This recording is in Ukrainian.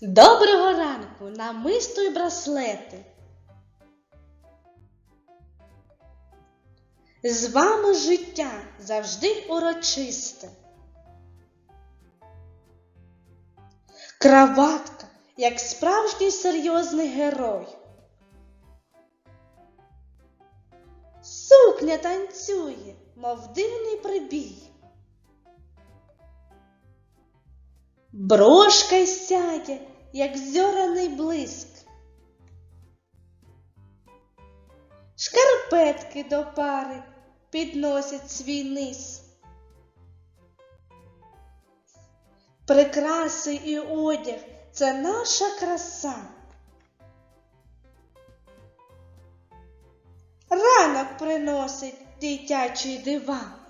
Доброго ранку, намисто й браслети. З вами життя завжди урочисте. Краватка, як справжній серйозний герой. Сукня танцює, мов дивний прибій. Брошка й сяє, як зьораний блиск. Шкарпетки до пари підносять свій низ. Прикраси і одяг це наша краса. Ранок приносить дитячі дива.